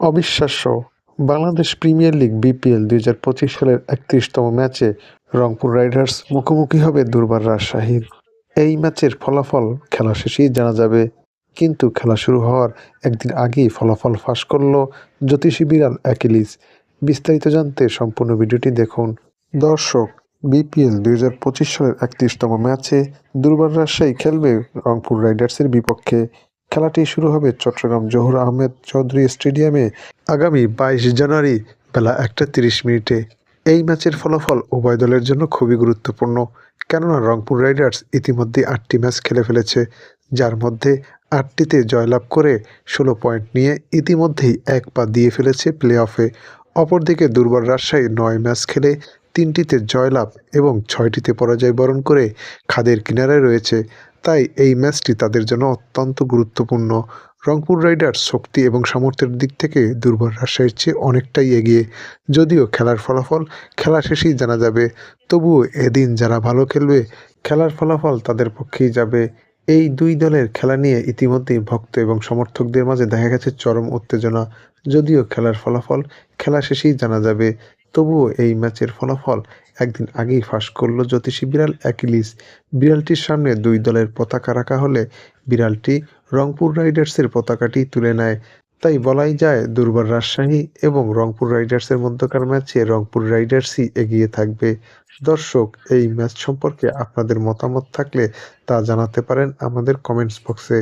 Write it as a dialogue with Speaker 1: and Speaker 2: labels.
Speaker 1: অবিশ্বাস্য। Bangladesh premier league BPL দুই হাজার পঁচিশ সালের একত্রিশতম ম্যাচে রংপুর রাইডার্স মুখোমুখি হবে দুর্বার রাজশাহীর এই ম্যাচের ফলাফল খেলা শেষেই জানা যাবে। কিন্তু খেলা শুরু হওয়ার একদিন আগেই ফলাফল ফাঁস করল জ্যোতিষী বিড়াল অ্যাকিলিস। বিস্তারিত জানতে সম্পূর্ণ ভিডিওটি দেখুন। দর্শক, বিপিএল দুই হাজার পঁচিশ সালের একত্রিশতম ম্যাচে দুর্বার রাজশাহী খেলবে রংপুর রাইডার্সের বিপক্ষে। খেলাটি শুরু হবে চট্টগ্রাম জহুর আহমেদ চৌধুরী স্টেডিয়ামে আগামী বাইশ জানুয়ারি বেলা একটা তিরিশ মিনিটে। এই ম্যাচের ফলাফল উভয় দলের জন্য খুবই গুরুত্বপূর্ণ। কেননা রংপুর রাইডার্স ইতিমধ্যে আটটি ম্যাচ খেলে ফেলেছে, যার মধ্যে আটটিতে জয়লাভ করে ষোলো পয়েন্ট নিয়ে ইতিমধ্যেই এক পা দিয়ে ফেলেছে প্লে অফে অপরদিকে দুর্বার রাজশাহী নয় ম্যাচ খেলে তিনটিতে জয়লাভ এবং ছয়টিতে পরাজয় বরণ করে খাদের কিনারায় রয়েছে। তাই এই ম্যাচটি তাদের জন্য অত্যন্ত গুরুত্বপূর্ণ। রংপুর রাইডার্স শক্তি এবং সামর্থ্যের দিক থেকে দুর্বল রাজশাহীর চেয়ে অনেকটাই এগিয়ে। যদিও খেলার ফলাফল খেলা শেষেই জানা যাবে, তবুও এদিন যারা ভালো খেলবে, খেলার ফলাফল তাদের পক্ষেই যাবে। এই দুই দলের খেলা নিয়ে ইতিমধ্যেই ভক্ত এবং সমর্থকদের মাঝে দেখা গেছে চরম উত্তেজনা। যদিও খেলার ফলাফল খেলা শেষেই জানা যাবে তবুও এই ম্যাচের ফলাফল একদিন আগেই ফাঁস করল জ্যোতিষী বিড়াল অ্যাকিলিস। বিড়ালটির সামনে দুই দলের পতাকা রাখা হলে বিড়ালটি রংপুর রাইডার্সের পতাকাটি তুলে নেয়। তাই বলাই যায়, দুর্বার রাজশাহী এবং রংপুর রাইডার্সের মধ্যকার ম্যাচে রংপুর রাইডার্সই এগিয়ে থাকবে। দর্শক, এই ম্যাচ সম্পর্কে আপনাদের মতামত থাকলে তা জানাতে পারেন আমাদের কমেন্টস বক্সে।